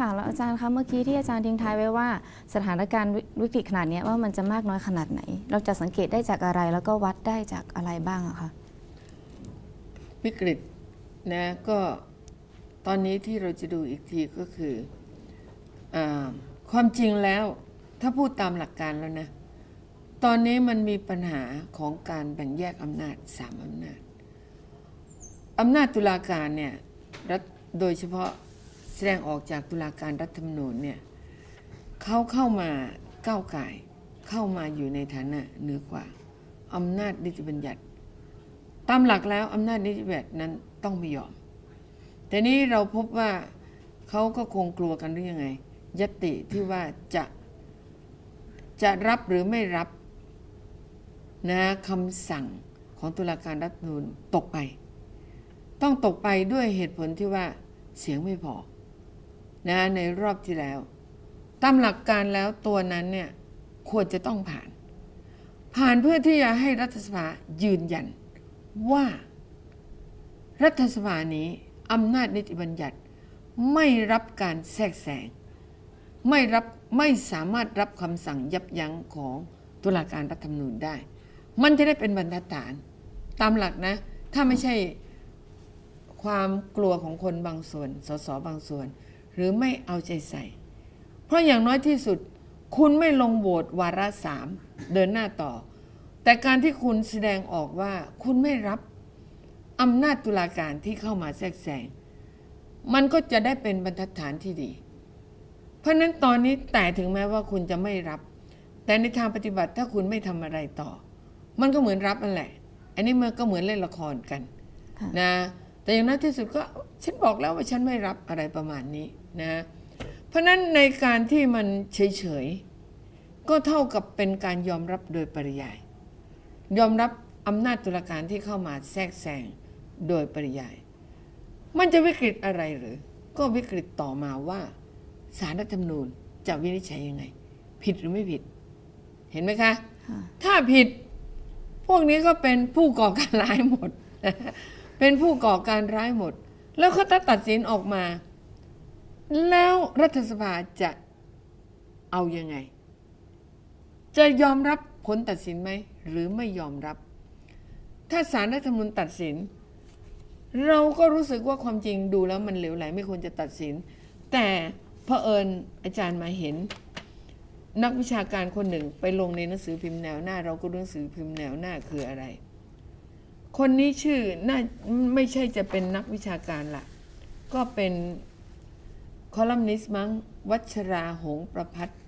ค่ะ แล้วอาจารย์คะเมื่อกี้ที่อาจารย์ทิ้งท้ายไว้ว่า สถานการณ์วิกฤตขนาดนี้ว่ามันจะมากน้อยขนาดไหน เราจะสังเกตได้จากอะไรแล้วก็วัดได้จากอะไรบ้างอะคะวิกฤตนะก็ตอนนี้ที่เราจะดูอีกทีก็คืออความจริงแล้วถ้าพูดตามหลักการแล้วนะ ตอนนี้มันมีปัญหาของการแบ่งแยกอำนาจสามอำนาจอำนาจตุลาการเนี่ยรัฐโดยเฉพาะ ดงออกจากตุลาการรัฐธรรมนูญเนี่ยเขาเข้ามาก้าวไก่เข้ามาอยู่ในฐานะเหนือกว่าอำนาจนิติบัญญัติ ตามหลักแล้วอำนาจนิติบัญญัตินั้นต้องไม่ยอม แต่นี้เราพบว่าเขาก็คงกลัวกันหรือยังไงยติที่ว่าจะจะรับหรือไม่รับนะคำสั่งของตุลาการรัฐธรรมนูญตกไป ต้องตกไปด้วยเหตุผลที่ว่าเสียงไม่พอ นะในรอบที่แล้ว ตามหลักการแล้วตัวนั้นเนี่ยควรจะต้องผ่าน ผ่านเพื่อที่จะให้รัฐสภายืนยันว่า รัฐสภานี้อำนาจนิติบัญญัติไม่รับการแทรกแซงไม่รับไม่สามารถรับคำสั่งยับยั้งของตุลาการรัฐธรรมนูญได้ มันจะได้เป็นบรรทัดฐาน ตามหลักนะ ถ้าไม่ใช่ความกลัวของคนบางส่วน สสบางส่วน หรือไม่เอาใจใส่ เพราะอย่างน้อยที่สุด คุณไม่ลงโหวตวาระสามเดินหน้าต่อ แต่การที่คุณแสดงออกว่าคุณไม่รับอำนาจตุลาการที่เข้ามาแทรกแซงมันก็จะได้เป็นบรรทัดฐานที่ดี เพราะฉะนั้นตอนนี้แต่ถึงแม้ว่าคุณจะไม่รับ แต่ในทางปฏิบัติถ้าคุณไม่ทำอะไรต่อ มันก็เหมือนรับนั่นแหละ อันนี้มันก็เหมือนเล่นละครกันค่ะนะแต่อย่างน้อยที่สุดก็ฉันบอกแล้วว่าฉันไม่รับอะไรประมาณนี้ นะเพราะฉะนั้นในการที่มันเฉยๆ ก็เท่ากับเป็นการยอมรับโดยปริยาย ยอมรับอำนาจตุลาการที่เข้ามาแทรกแซงโดยปริยาย มันจะวิกฤตอะไรหรือ ก็วิกฤตต่อมาว่าสารรัฐธรรมนูญจะวินิจฉัยยังไง ผิดหรือไม่ผิด เห็นไหมคะค่ะถ้าผิด พวกนี้ก็เป็นผู้ก่อการร้ายหมด เป็นผู้ก่อการร้ายหมด แล้วเขาตัดสินออกมา แล้วรัฐสภาจะเอายังไง จะยอมรับผลตัดสินไหม หรือไม่ยอมรับ ถ้าสารรัฐธรรมนูญตัดสิน เราก็รู้สึกว่าความจริงดูแล้วมันเหลวไหลไม่ควรจะตัดสิน แต่เผอิญอาจารย์มาเห็น นักวิชาการคนหนึ่งไปลงในหนังสือพิมพ์แนวหน้า เราก็รู้หนังสือพิมพ์แนวหน้าคืออะไร คนนี้ชื่อน่าไม่ใช่จะเป็นนักวิชาการละก็เป็น คอลัมนิสต์มั้งวัชราหงส์ประพัฒน์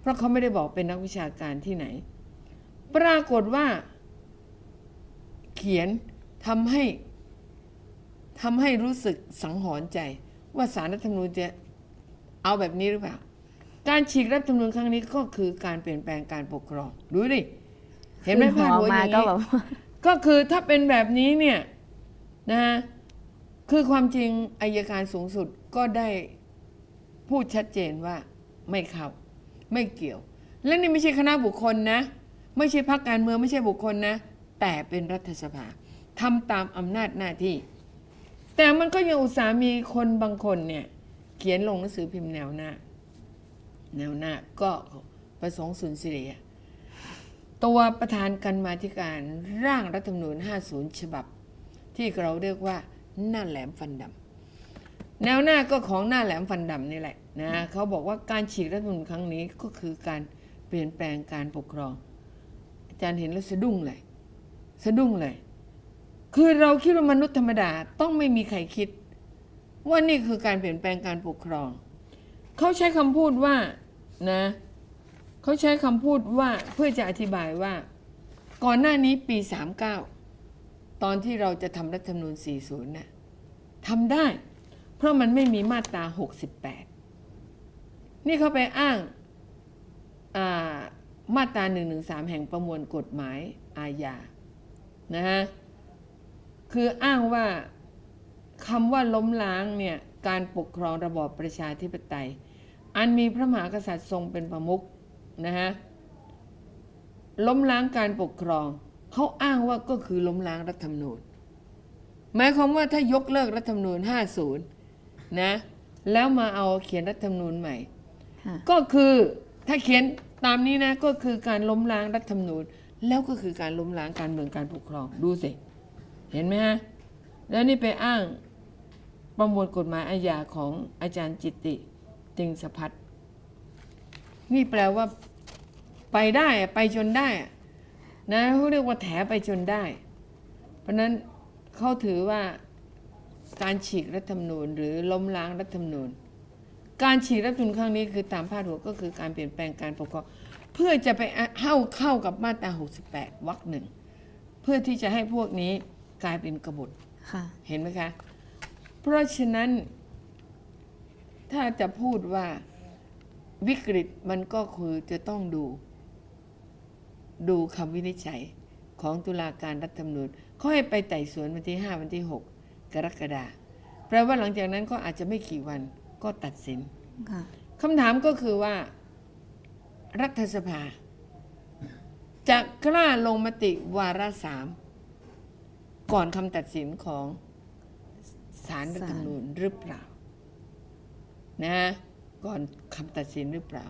เพราะเขาไม่ได้บอกเป็นนักวิชาการที่ไหน ปรากฏว่า เขียนทำให้ทำให้รู้สึกสังหรณ์ใจ ว่าสารรัฐธรรมนูญจะเอาแบบนี้หรือเปล่า การฉีกรัฐธรรมนูญครั้งนี้ก็คือการเปลี่ยนแปลงการปกครองดูดิเห็นไหมขึ้พาดหัหัววอมาย่างก็นี้แบบว่าก็คือถ้าเป็นแบบนี้เนี่ยนะ คือความจริงอายการสูงสุดก็ได้พูดชัดเจนว่าไม่เข้าไม่เกี่ยว และนี่ไม่ใช่คณะบุคคลนะ ไม่ใช่พรรคการเมืองไม่ใช่บุคคลนะ แต่เป็นรัฐสภาทำตามอำนาจหน้าที่ แต่มันก็ยังอุตส่าห์มีคนบางคนเนี่ย เขียนลงหนังสือพิมพ์แนวหน้า แนวหน้าก็ประสงค์สุนทรีย์ตัวประธานกันมาธิการร่างรัฐธรรมนูญ 50 ฉบับ ที่เราเรียกว่า หน้าแหลมฟันดำแนวหน้าก็ของหน้าแหลมฟันดำนี่แหละนะเขาบอกว่าการฉีกรัฐธรรมนูญครั้งนี้ก็คือการเปลี่ยนแปลงการปกครอง อาจารย์เห็นแล้วสะดุ้งเลย สะดุ้งเลย คือเราคิดว่ามนุษย์ธรรมดาต้องไม่มีใครคิด ว่านี่คือการเปลี่ยนแปลงการปกครอง เขาใช้คำพูดว่านะเขาใช้คำพูดว่าเพื่อจะอธิบายว่า ก่อนหน้านี้ปี 39 ตอนที่เราจะทำรัฐธรรมนูญ 40น่ะทำได้ เพราะมันไม่มีมาตรา 68 นี่เขาไปอ้างามาตรา 113 แห่งประมวลกฎหมายอาญานะฮะคืออ้างว่าคำว่าล้มล้างเนี่ยการปกครองระบอบประชาธิปไตย อันมีพระมหากษัตริย์ทรงเป็นประมุขนะฮะล้มล้างการปกครอง เขาอ้างว่าก็คือล้มล้างรัฐธรรมนูญ หมายความว่าถ้ายกเลิกรัฐธรรมนูญ 50 นะ แล้วมาเอาเขียนรัฐธรรมนูญใหม่ค่ะก็คือถ้าเขียนตามนี้นะก็คือการล้มล้างรัฐธรรมนูญ แล้วก็คือการล้มล้างการเมืองการปกครองดูสิ เห็นไหมฮะ แล้วนี่ไปอ้างประมวลกฎหมายอาญาของอาจารย์จิตติติงสพัฒน์นี่แปลว่าไปได้อะไปจนได้อะ นะเขาเรียกว่าแถไปจนได้ เพราะฉะนั้นเขาถือว่าการฉีกรัฐธรรมนูญ หรือล้มล้างรัฐธรรมนูญ การฉีกรัฐธรรมนูญครั้งนี้คือตามพาดหัวก็คือการเปลี่ยนแปลงการปกครองเพื่อจะไปเข้าเข้ากับมาตรา 68 วรรคหนึ่งเพื่อที่จะให้พวกนี้กลายเป็นกบฏค่ะเห็นไหมคะ เพราะฉะนั้นถ้าจะพูดว่าวิกฤตมันก็คือจะต้องดู ดูคำวินิจฉัยของตุลาการรัฐธรรมนูญเขาให้ไปไต่สวนวันที่ 5 วันที่ 6 กรกฎาคมแปลว่าหลังจากนั้นก็อาจจะไม่กี่วันก็ตัดสินค่ะคำถามก็คือว่า รัฐสภา จะกล้าลงมติวาระสามก่อนคำตัดสินของศาลรัฐธรรมนูญหรือเปล่า นะฮะก่อนคำตัดสินหรือเปล่า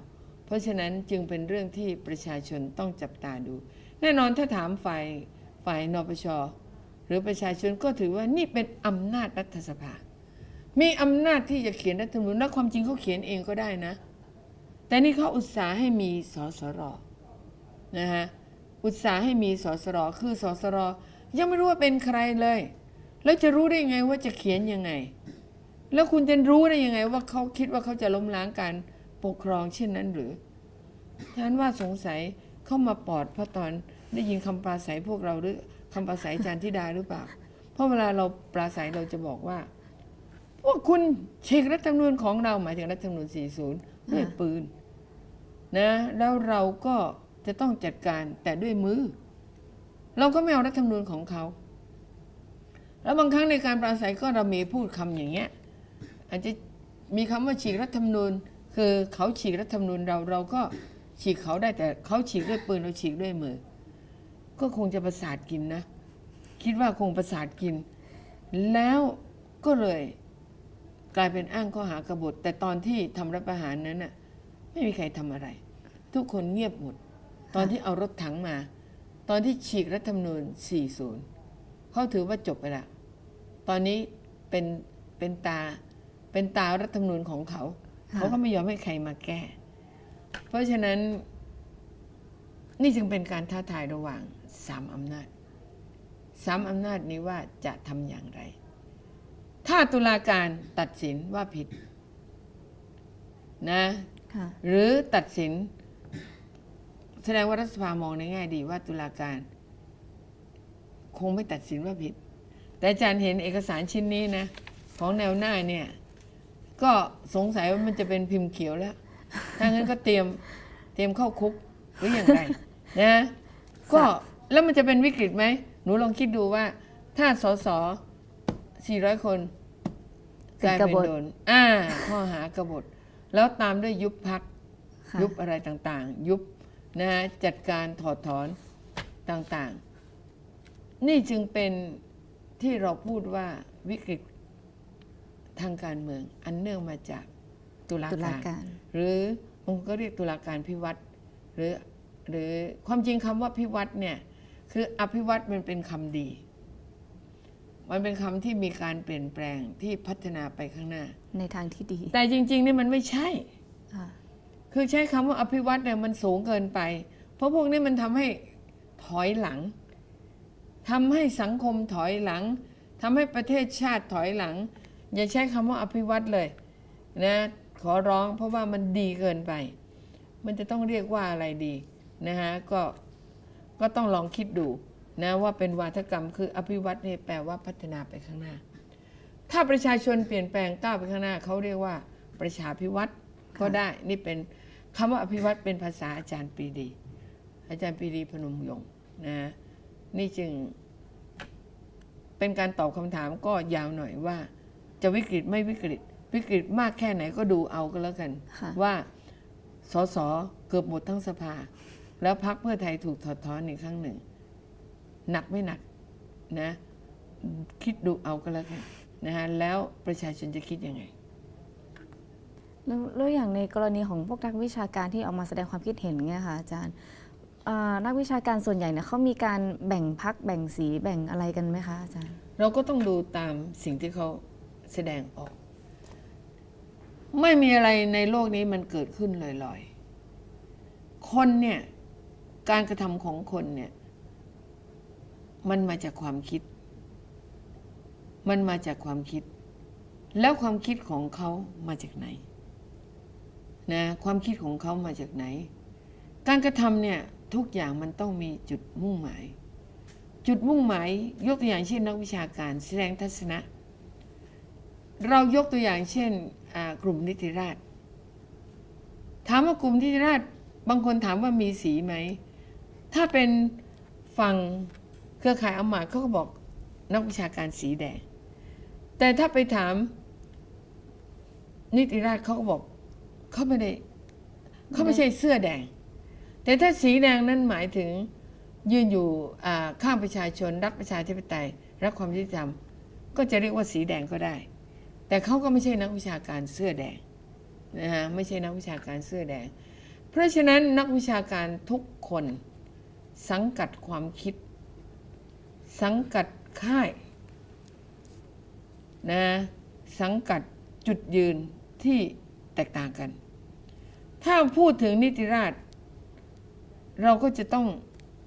เพราะฉะนั้นจึงเป็นเรื่องที่ประชาชนต้องจับตาดู แน่นอนถ้าถามฝ่ายฝ่ายนปชหรือประชาชนก็ถือว่านี่เป็นอำนาจรัฐสภา มีอำนาจที่จะเขียนรัฐธรรมนูญและความจริงเขาเขียนเองก็ได้นะ แต่นี่เขาอุตสาห์ให้มีสสรนะฮะอุตสาห์ให้มีสสรคือสสรยังไม่รู้ว่าเป็นใครเลย แล้วจะรู้ได้ยังไงว่าจะเขียนยังไง แล้วคุณจะรู้ได้ยังไงว่าเขาคิดว่าเขาจะล้มล้างการ ปกครองเช่นนั้นหรือท่านว่าสงสัยเข้ามาปอดเพราะตอนได้ยินคำปราศัยพวกเราหรือคำปราศัยจารย์ธิดาหรือเปล่า เพราะเวลาเราปราศัยเราจะบอกว่า พวกคุณฉีกรัฐธรรมนูญของเราหมายถึงรัฐธรรมนูญ 40 ด้วยปืนนะ แล้วเราก็จะต้องจัดการแต่ด้วยมือ เราก็ไม่เอารัฐธรรมนูญของเขา แล้วบางครั้งในการปราศัยก็เรามีพูดคำอย่างเงี้ยอาจจะมีคำว่าฉีกรัฐธรรมนูญ คือเขาฉีกรัฐธรรมนูญเราเราก็ฉีกเขาได้แต่เขาฉีกด้วยปืนเราฉีกด้วยมือ ก็คงจะประสาทกินนะ คิดว่าคงประสาทกิน แล้วก็เลยกลายเป็นอ้างข้อหากบฏ แต่ตอนที่ทำรัฐประหารนั้นน่ะไม่มีใครทำอะไร ทุกคนเงียบหมด ตอนที่เอารถถังมา ตอนที่ฉีกรัฐธรรมนูญ 40 เขาถือว่าจบไปละตอนนี้เป็นเป็นตาเป็นตารัฐธรรมนูญของเขา เขาก็ไม่ยอมให้ใครมาแก้ เพราะฉะนั้น นี่จึงเป็นการท้าทายระหว่างสามอำนาจสามอำนาจนี้ว่าจะทำอย่างไร ถ้าตุลาการตัดสินว่าผิดนะค่ะหรือตัดสิน แสดงว่ารัฐสภามองในแง่ดีว่าตุลาการ คงไม่ตัดสินว่าผิด แต่อาจารย์เห็นเอกสารชิ้นนี้นะ ของแนวหน้าเนี่ย ก็สงสัยว่ามันจะเป็นพิมพ์เขียวแล้ว ถ้างั้นก็เตรียมเตรียมเข้าคุกหรืออย่างไรนะก็แล้วมันจะเป็นวิกฤตไหม หนูลองคิดดูว่า ถ้าสส400 คนกลายเป็นเป็นกบฏโดนอ่าข้อหากบฏ แล้วตามด้วยยุบพักค่ะยุบอะไรต่างๆ ยุบนะฮะจัดการถอดถอนต่างๆ นี่จึงเป็นที่เราพูดว่าวิกฤต ทางการเมือง อันเนื่องมาจากตุลาตุลาการการ หรือบางคนก็เรียกตุลาการพิวัตรหรือหรือความจริงคำว่าพิวัตรเนี่ยคืออภิวัตรมันเป็นคำดี มันเป็นคำที่มีการเปลี่ยนแปลงที่พัฒนาไปข้างหน้า ในทางที่ดี แต่จริง ๆ นี่มันไม่ใช่ค่ะคือใช้คำว่าอภิวัตเนี่ยมันสูงเกินไป เพราะพวกนี้มันทำให้ถอยหลังทำให้สังคมถอยหลังทำให้ประเทศชาติถอยหลัง อย่าใช้คำว่าอภิวัตเลยนะขอร้องเพราะว่ามันดีเกินไป มันจะต้องเรียกว่าอะไรดีนะฮะก็ก็ต้องลองคิดดูนะว่าเป็นวาทกรรมคืออภิวัตเนี่ยแปลว่าพัฒนาไปข้างหน้า ถ้าประชาชนเปลี่ยนแปลงก้าวไปข้างหน้าเขาเรียกว่าประชาพิวัตก็ได้นี่เป็นคำว่าอภิวัตเป็นภาษาอาจารย์ปรีดี อาจารย์ปรีดีพนมยงค์นะนี่จึงเป็นการตอบคำถามก็ยาวหน่อยว่า จะวิกฤตไม่วิกฤต วิกฤตมากแค่ไหนก็ดูเอาก็แล้วกันค่ะว่าสสเกือบหมดทั้งสภา แล้วพักเพื่อไทยถูกถอดถอนอีกครั้งหนึ่ง หนักไม่หนักนะ คิดดูเอาก็แล้วกันนะฮะแล้วประชาชนจะคิดยังไงแล้วแล้วอย่างในกรณีของพวกนักวิชาการที่ออกมาแสดงความคิดเห็นเนี่ยค่ะอาจารย์อ่านักวิชาการส่วนใหญ่เนี่ยเขามีการแบ่งพักแบ่งสีแบ่งอะไรกันไหมคะอาจารย์ เราก็ต้องดูตามสิ่งที่เขา แสดงออก ไม่มีอะไรในโลกนี้มันเกิดขึ้นลอยๆ คนเนี่ย การกระทำของคนเนี่ย มันมาจากความคิด มันมาจากความคิด แล้วความคิดของเขามาจากไหนนะความคิดของเขามาจากไหน การกระทำเนี่ยทุกอย่างมันต้องมีจุดมุ่งหมาย จุดมุ่งหมายยกตัวอย่างเช่นนักวิชาการแสดงทัศนะ เรายกตัวอย่างเช่นกลุ่มนิติราษฎร์ถามว่ากลุ่มนิติราษฎร์บางคนถามว่ามีสีไหม ถ้าเป็นฝั่งเครือข่ายอำมาเขาก็บอกนักวิชาการสีแดง แต่ถ้าไปถามนิติราษฎร์เขาก็บอกเขาไม่ได้เขาไม่ใช่เสื้อแดง แต่ถ้าสีแดงนั้นหมายถึงยืนอยู่ข้างประชาชน รักประชาธิปไตย รักความยุติธรรมก็จะเรียกว่าสีแดงก็ได้ แต่เขาก็ไม่ใช่นักวิชาการเสื้อแดงนะฮะไม่ใช่นักวิชาการเสื้อแดง เพราะฉะนั้นนักวิชาการทุกคนสังกัดความคิด สังกัดค่ายนะสังกัดจุดยืนที่แตกต่างกัน ถ้าพูดถึงนิติราษฎร์เราก็จะต้อง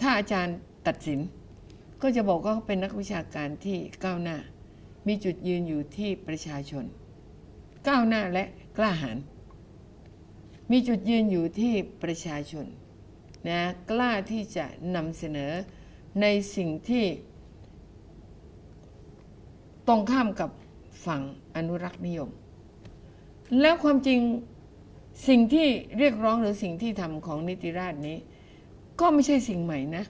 ถ้าอาจารย์ตัดสิน ก็จะบอกว่าเขาเป็นนักวิชาการที่ก้าวหน้า มีจุดยืนอยู่ที่ประชาชน ก้าวหน้าและกล้าหาญมีจุดยืนอยู่ที่ประชาชนนะกล้าที่จะนำเสนอในสิ่งที่ตรงข้ามกับฝั่งอนุรักษ์นิยม แล้วความจริงสิ่งที่เรียกร้องหรือสิ่งที่ทำของนิติราษฎร์นี้ ก็ไม่ใช่สิ่งใหม่นะ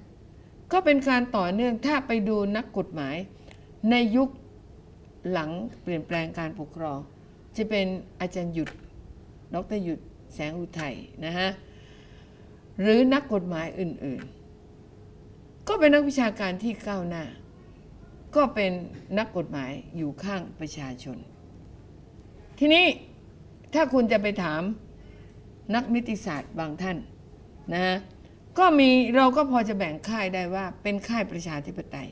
ก็เป็นการต่อเนื่องถ้าไปดูนักกฎหมายในยุค หลังเปลี่ยนแปลงการปกครอง จะเป็นอาจารย์หยุดดรหยุดแสงอุทัยนะฮะหรือนักกฎหมายอื่นๆ ก็เป็นนักวิชาการที่ก้าวหน้า ก็เป็นนักกฎหมายอยู่ข้างประชาชน ทีนี้ถ้าคุณจะไปถามนักนิติศาสตร์บางท่านนะฮะก็มีเราก็พอจะแบ่งค่ายได้ว่าเป็นค่ายประชาธิปไตย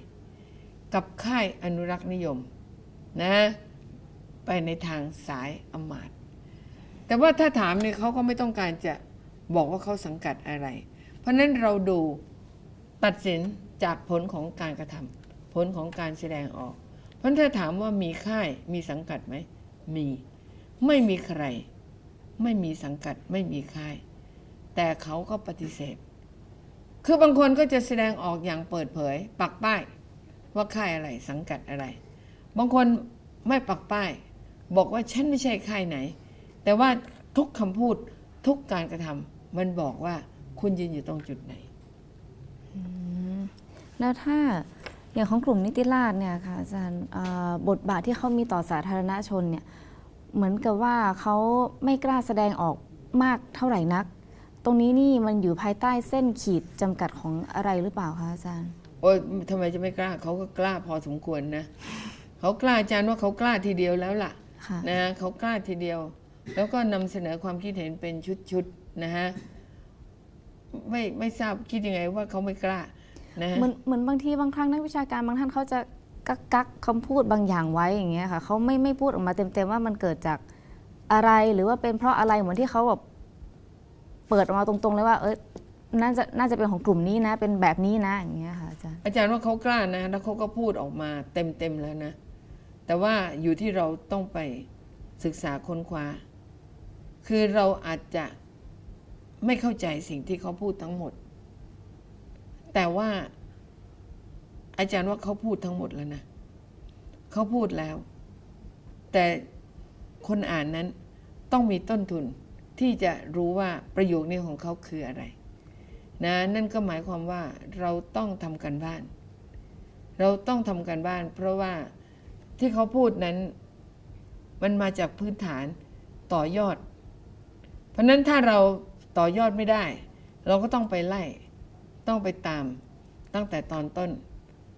กับค่ายอนุรักษ์นิยม นะไปในทางสายอมาตย์แต่ว่าถ้าถามเนี่ยเขาก็ไม่ต้องการจะบอกว่าเขาสังกัดอะไร เพราะนั้นเราดูตัดสินจากผลของการกระทำผลของการแสดงออก เพราะถ้าถามว่ามีค่ายมีสังกัดไหมมี ไม่มีใคร ไม่มีสังกัดไม่มีค่าย แต่เขาก็ปฏิเสธ คือบางคนก็จะแสดงออกอย่างเปิดเผย ปักป้าย ว่าค่ายอะไรสังกัดอะไร บางคนไม่ปักป้าย บอกว่าฉันไม่ใช่ค่ายไหน แต่ว่าทุกคำพูดทุกการกระทำมันบอกว่าคุณยืนอยู่ตรงจุดไหน แล้วถ้าอย่างของกลุ่มนิติราษฎร์เนี่ยค่ะอาจารย์เอ่อบทบาทที่เขามีต่อสาธารณชนเนี่ยเหมือนกับว่าเขาไม่กล้าแสดงออกมากเท่าไหร่นัก ตรงนี้นี่มันอยู่ภายใต้เส้นขีดจำกัดของอะไรหรือเปล่าคะอาจารย์ โอ้ยทำไมจะไม่กล้าเขาก็กล้าพอสมควรนะ เขากล้าอาจารย์ว่าเขากล้าทีเดียวแล้วล่ะค่ะนะฮะเขากล้าทีเดียว แล้วก็นำเสนอความคิดเห็นเป็นชุดๆนะฮะไม่ไม่ทราบคิดยังไงว่าเขาไม่กล้านะฮะเหมือนเหมือนบางทีบางครั้งนักวิชาการบางท่านเขาจะกักกักคำพูดบางอย่างไว้อย่างเงี้ยค่ะเขาไม่ไม่พูดออกมาเต็มๆว่ามันเกิดจากอะไรหรือว่าเป็นเพราะอะไรเหมือนที่เขาแบบเปิดออกมาตรงๆเลยว่า เอยน่าจะน่าจะเป็นของกลุ่มนี้นะ เป็นแบบนี้นะอย่างเงี้ยค่ะอาจารย์อาจารย์ว่าเขากล้านะ แล้วเขาก็พูดออกมาเต็มๆแล้วนะ แต่ว่าอยู่ที่เราต้องไปศึกษาค้นคว้า คือเราอาจจะไม่เข้าใจสิ่งที่เขาพูดทั้งหมด แต่ว่าอาจารย์ว่าเขาพูดทั้งหมดแล้วนะ เขาพูดแล้ว แต่คนอ่านนั้นต้องมีต้นทุนที่จะรู้ว่าประโยคนี้ของเขาคืออะไรนะนั่นก็หมายความว่าเราต้องทำกันบ้าน เราต้องทำกันบ้าน เพราะว่า ที่เขาพูดนั้น มันมาจากพื้นฐานต่อยอด เพราะนั้นถ้าเราต่อยอดไม่ได้ เราก็ต้องไปไล่ ต้องไปตามตั้งแต่ตอนต้น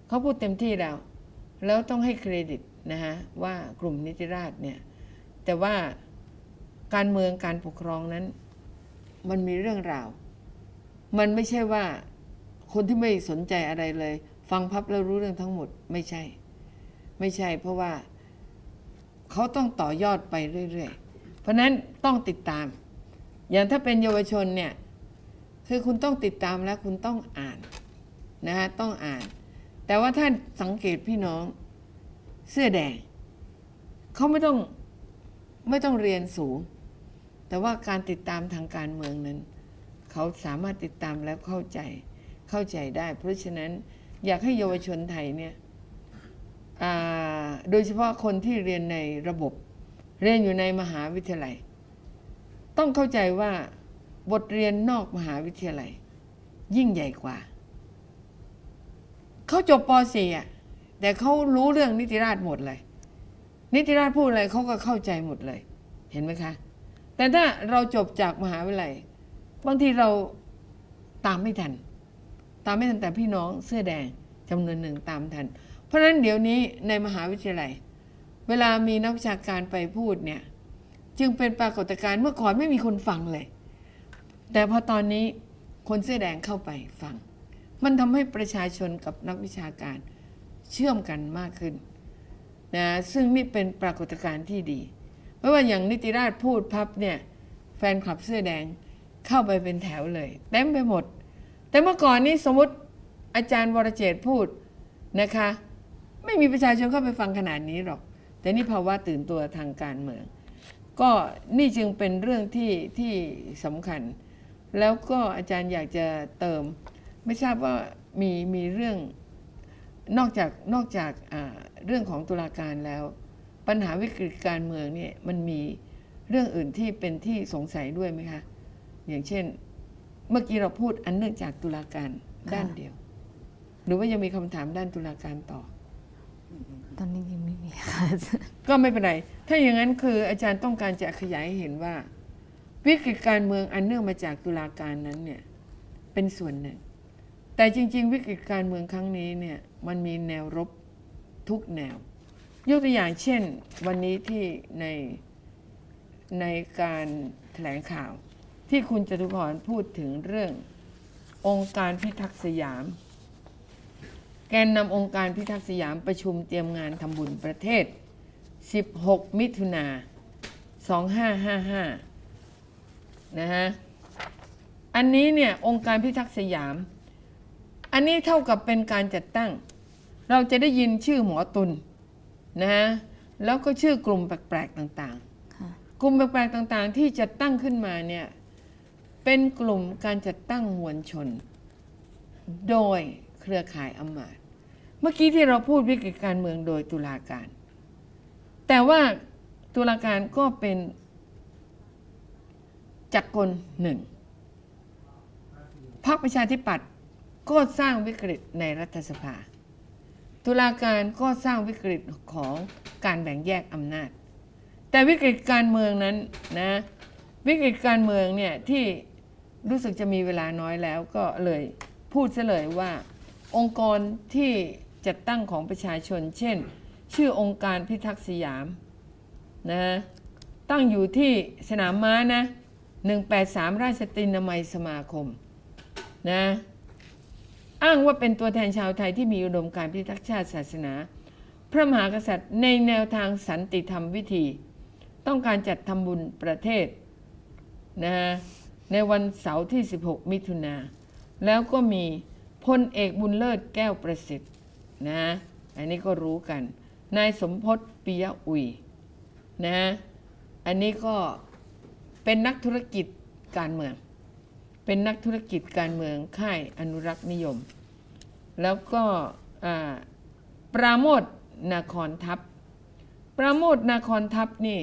เขาพูดเต็มที่แล้ว แล้วต้องให้เครดิตนะฮะว่ากลุ่มนิติราษฎร์เนี่ย แต่ว่าการเมืองการปกครองนั้น มันมีเรื่องราว มันไม่ใช่ว่าคนที่ไม่สนใจอะไรเลย ฟังพับแล้วรู้เรื่องทั้งหมดไม่ใช่ ไม่ใช่เพราะว่าเขาต้องต่อยอดไปเรื่อยๆ เพราะนั้นต้องติดตาม อย่างถ้าเป็นเยาวชนเนี่ย คือคุณต้องติดตามและคุณต้องอ่านนะฮะต้องอ่าน แต่ว่าถ้าสังเกตพี่น้องเสื้อแดงเขาไม่ต้องไม่ต้องเรียนสูง แต่ว่าการติดตามทางการเมืองนั้น เขาสามารถติดตามแล้วเข้าใจเข้าใจได้ เพราะฉะนั้นอยากให้เยาวชนไทยเนี่ย โดยเฉพาะคนที่เรียนในระบบ เรียนอยู่ในมหาวิทยาลัย ต้องเข้าใจว่าบทเรียนนอกมหาวิทยาลัย ยิ่งใหญ่กว่า เขาจบป .4 อะแต่เขารู้เรื่องนิติราษฎร์หมดเลย นิติราษฎร์พูดอะไรเขาก็เข้าใจหมดเลย เห็นไหมคะ แต่ถ้าเราจบจากมหาวิทยาลัย บางทีเราตามไม่ทัน ตามไม่ทันแต่พี่น้องเสื้อแดงจำนวนหนึ่งตามทัน ราะฉะนั้นเดี๋ยวนี้ในมหาวิทยาลัย เวลามีนักวิชาการไปพูดเนี่ย จึงเป็นปรากฏการณ์เมื่อก่อนไม่มีคนฟังเลย แต่พอตอนนี้คนเสื้อแดงเข้าไปฟัง มันทำให้ประชาชนกับนักวิชาการเชื่อมกันมากขึ้นนะซึ่งนี่เป็นปรากฏการณ์ที่ดี เพราะว่าอย่างนิติราชพูดพับเนี่ยแฟนคลับเสื้อแดงเข้าไปเป็นแถวเลยเต็มไปหมด แต่เมื่อก่อนนี้สมมติอาจารย์วรเจตพูดนะคะ ไม่มีประชาชนเข้าไปฟังขนาดนี้หรอก แต่นี่ภาวะตื่นตัวทางการเมือง ก็นี่จึงเป็นเรื่องที่ที่สำคัญ แล้วก็อาจารย์อยากจะเติม ไม่ทราบว่ามีมีเรื่องนอกจากนอกจากเรื่องของตุลาการแล้ว ปัญหาวิกฤตการเมืองเนี่ยมันมีเรื่องอื่นที่เป็นที่สงสัยด้วยไหมคะ อย่างเช่น เมื่อกี้เราพูดอันเนื่องจากตุลาการด้านเดียว หรือว่ายังมีคำถามด้านตุลาการต่อ ตอนนี้ยังไม่มีค่ะ ก็ไม่เป็นไร ถ้าอย่างนั้นคืออาจารย์ต้องการจะขยายให้เห็นว่า วิกฤตการเมืองอันเนื่องมาจากตุลาการนั้นเนี่ยเป็นส่วนหนึ่ง แต่จริง ๆ วิกฤตการเมืองครั้งนี้เนี่ยมันมีแนวรบทุกแนว ยกตัวอย่างเช่น วันนี้ที่ในในการแถลงข่าว ที่คุณจตุพรพูดถึงเรื่ององค์การพิทักษ์สยาม กนนำองค์การพิทักษ์สยามประชุมเตรียมงานทำบุญประเทศ 16 มิถุนา 2555 นะฮะ อันนี้เนี่ยองค์การพิทักษ์สยาม อันนี้เท่ากับเป็นการจัดตั้ง เราจะได้ยินชื่อหมอตุลนะฮะ แล้วก็ชื่อกลุ่มแปลก ๆ ต่างค่ะๆกลุ่มแปลก ๆ ต่างๆ ที่จัดตั้งขึ้นมาเนี่ยเป็นกลุ่มการจัดตั้งมวลชน โดยเครือข่ายอำมาตย์เมื่อกี้ที่เราพูดวิกฤตการเมืองโดยตุลาการ แต่ว่าตุลาการก็เป็นจักรกลหนึ่งพรรคประชาธิปัตย์ก็สร้างวิกฤตในรัฐสภา ตุลาการก็สร้างวิกฤตของการแบ่งแยกอำนาจ แต่วิกฤตการเมืองนั้นนะวิกฤตการเมืองเนี่ยที่รู้สึกจะมีเวลาน้อยแล้วก็เลยพูดซะเลยว่าองค์กรที่ จัดตั้งของประชาชน เช่น ชื่อองค์การพิทักษ์สยามนะตั้งอยู่ที่สนามม้านะ 183 ราชตรีนามัยสมาคมนะอ้างว่าเป็นตัวแทนชาวไทยที่มีอุดมการพิทักษ์ชาติศาสนา พระมหากษัตริย์ในแนวทางสันติธรรมวิธี ต้องการจัดทำบุญประเทศนะในวันเสาร์ที่ 16 มิถุนาแล้วก็มีพลเอกบุญเลิศแก้วประสิทธิ์ นะอันนี้ก็รู้กัน นายสมพศปิยะอุยนะอันนี้ก็เป็นนักธุรกิจการเมือง เป็นนักธุรกิจการเมืองค่ายอนุรักษ์นิยม แล้วก็ปราโมทนาคอนทัพ ปราโมทนาคอนทัพนี่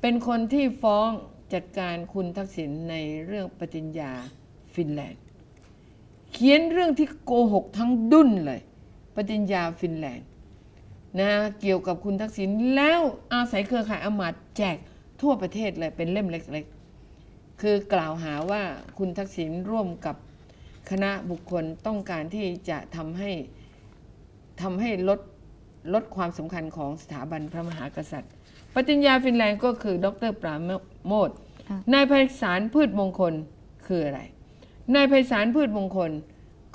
เป็นคนที่ฟ้องจัดการคุณทักษิณในเรื่องปฏิญญาฟินแลนด์ เขียนเรื่องที่โกหกทั้งดุนเลย ปฏิญญาฟินแลนด์นะเกี่ยวกับคุณทักษิณแล้วอาศัยเครือข่ายอำมาตย์แจกทั่วประเทศเลยเป็นเล่มเล็กๆ คือกล่าวหาว่าคุณทักษิณร่วมกับคณะบุคคลต้องการที่จะทำให้ทำให้ลดลดความสำคัญของสถาบันพระมหากษัตริย์ ปฏิญญาฟินแลนด์ก็คือ ดรปราโมทค่ะนายไพศาลพืชมงคลคืออะไร นายไพศาลพืชมงคล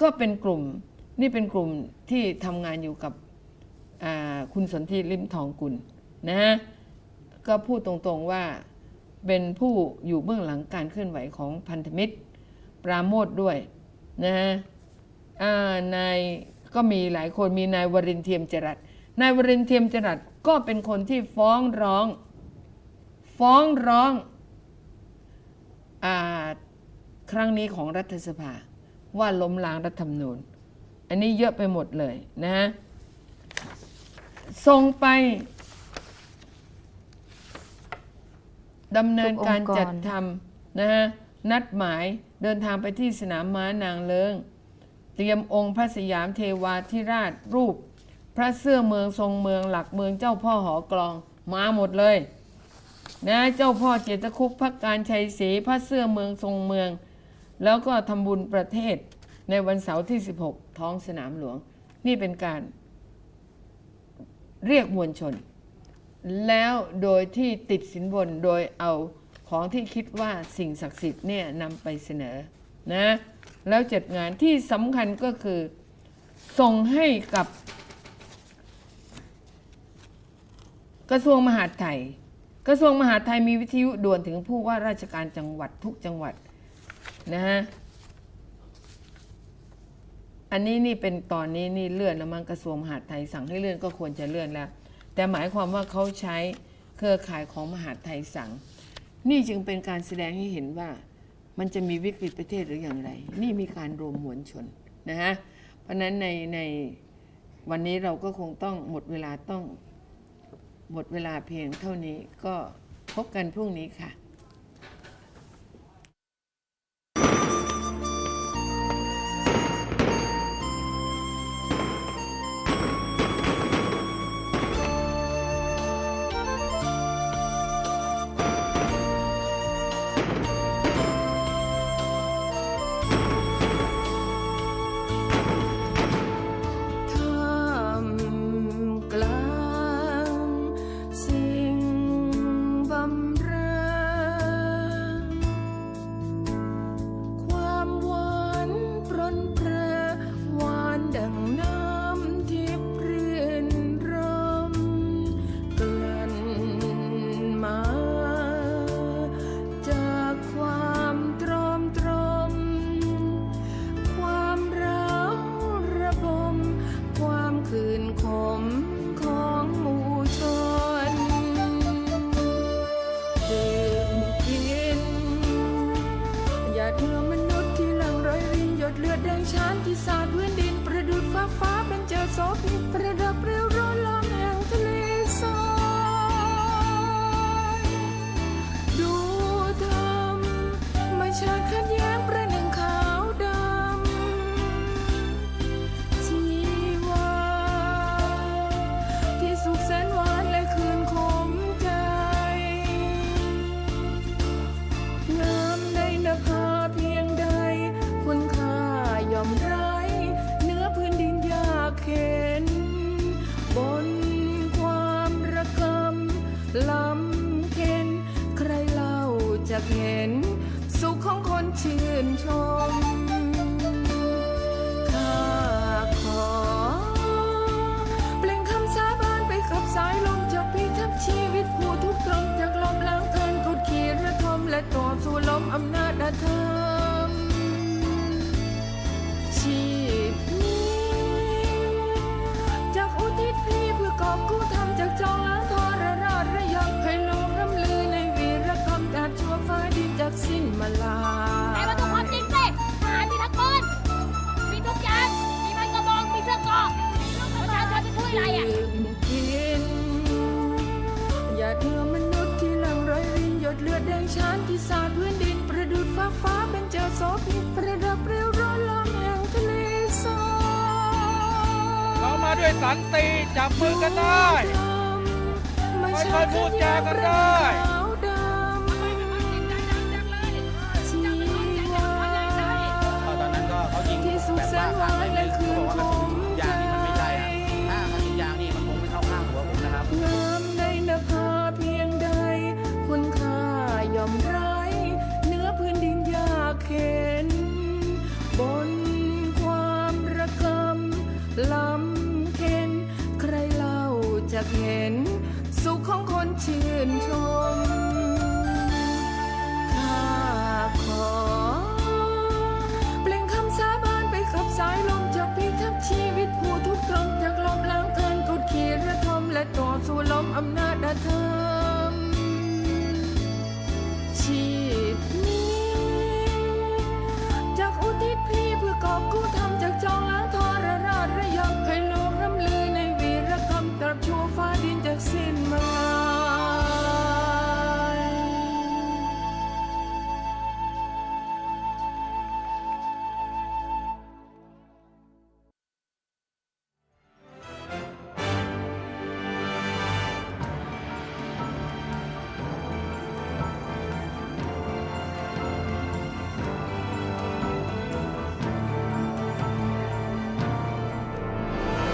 ก็เป็นกลุ่ม นี่เป็นกลุ่มที่ทำงานอยู่กับคุณสนธิลิมทองกุลนะ ก็พูดตรงๆว่าเป็นผู้อยู่เบื้องหลังการเคลื่อนไหวของพันธมิตร ปราโมทด้วยนะฮะนายก็มีหลายคนมีนายวรินทร์เทียมจรัสนายวรินทร์เทียมจรัสก็เป็นคนที่ฟ้องร้อง ฟ้องร้องอครั้งนี้ของรัฐสภาว่าล้มล้างรัฐธรรมนูญ อันนี้เยอะไปหมดเลยนะฮะส่งไปดำเนินการจัดทำนะฮะนัดหมายเดินทางไปที่สนามม้านางเลิง เตรียมองค์พระสยามเทวาธิราชรูป พระเสื้อเมืองทรงเมืองหลักเมืองเจ้าพ่อหอกลองมาหมดเลยนะเจ้าพ่อเจตคุกพักการชัยศรีพระเสื้อเมืองทรงเมือง แล้วก็ทำบุญประเทศ ในวันเสาร์ที่ 16 ท้องสนามหลวง นี่เป็นการเรียกมวลชน แล้วโดยที่ติดสินบนโดยเอาของที่คิดว่าสิ่งศักดิ์สิทธิ์เนี่ยนำไปเสนอนะแล้วจัดงานที่สำคัญก็คือส่งให้กับ กระทรวงมหาดไทย กระทรวงมหาดไทยมีวิทยุด่วนถึงผู้ว่าราชการจังหวัดทุกจังหวัดนะฮะ อันนี้นี่เป็นตอนนี้นี่เลื่อนแล้วมั้งกระทรวงมหาดไทยสั่งให้เลื่อนก็ควรจะเลื่อนแล้ว แต่หมายความว่าเขาใช้เครือข่ายของมหาดไทยสั่ง นี่จึงเป็นการแสดงให้เห็นว่ามันจะมีวิกฤตประเทศหรืออย่างไร นี่มีการรวมมวลชนนะฮะเพราะฉะนั้นในในวันนี้เราก็คงต้องหมดเวลาต้องหมดเวลาเพียงเท่านี้ก็พบกันพรุ่งนี้ค่ะ ลำเค็นใครเล่าจะเห็น สุขของคนชื่นชม ข้าขอ เปล่งคำสาบานไปกับสายลมจะพิทักษ์ชีวิตผู้ทุกข์ทนจากลมล้างเทินกดขี่ระทมและต่อสู้ลมอำนาจอาธร กราะประชาชนไปช่วยอะไรอะดื่มกินอย่าเถื่อมนุษย์ที่หลังร้อยรินหยดเลือดแดงชานที่สาดพื้นดิน ประดุดฟ้าฟ้าเป็นเจอโสพิษประดับเรียวร้อนลมแห่งทะเลทรายเรามาด้วยสันติจับมือกันได้ค่อยๆพูดจากันได้ชีวาตอนนั้นก็เขายิงที่สุขแบบแสว่านหวานไม่และไม่คืเขานบอก ชื่นชม